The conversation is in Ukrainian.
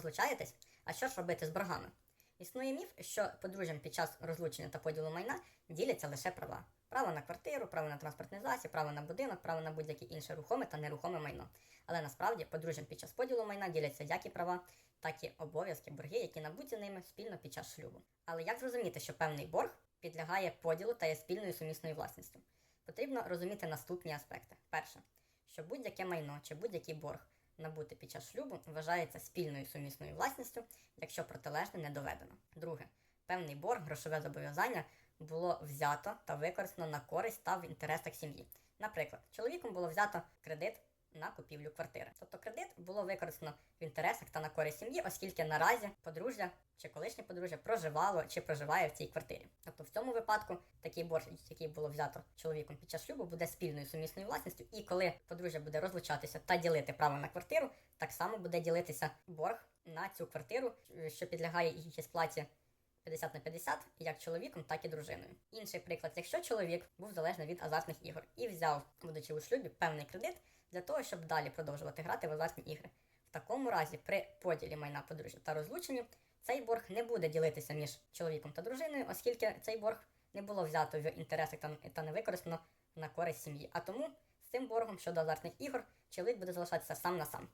розлучаєтесь, а що ж робити з боргами? Існує міф, що подружжям під час розлучення та поділу майна діляться лише права: право на квартиру, право на транспортний засіб, право на будинок, право на будь-яке інше рухоме та нерухоме майно. Але насправді подружжям під час поділу майна діляться як і права, так і обов'язки, борги, які набуті ними спільно під час шлюбу. Але як зрозуміти, що певний борг підлягає поділу та є спільною сумісною власністю? Потрібно розуміти наступні аспекти. Перше, що будь-яке майно чи будь-який борг набути під час шлюбу вважається спільною сумісною власністю, якщо протилежне не доведено. Друге, певний борг, грошове зобов'язання було взято та використано на користь та в інтересах сім'ї. Наприклад, чоловіком було взято кредит на купівлю квартири. Тобто кредит було використано в інтересах та на користь сім'ї, оскільки наразі подружжя чи колишнє подружжя проживало чи проживає в цій квартирі. Тобто в цьому випадку такий борг, який було взято чоловіком під час шлюбу, буде спільною сумісною власністю, і коли подружжя буде розлучатися та ділити право на квартиру, так само буде ділитися борг на цю квартиру, що підлягає її сплаті 50 на 50, як чоловіком, так і дружиною. Інший приклад, якщо чоловік був залежний від азартних ігор і взяв, будучи у шлюбі, певний кредит для того, щоб далі продовжувати грати в азартні ігри. В такому разі, при поділі майна подружжя та розлученні, цей борг не буде ділитися між чоловіком та дружиною, оскільки цей борг не було взято в інтересах та не використано на користь сім'ї. А тому з цим боргом щодо азартних ігор чоловік буде залишатися сам на сам.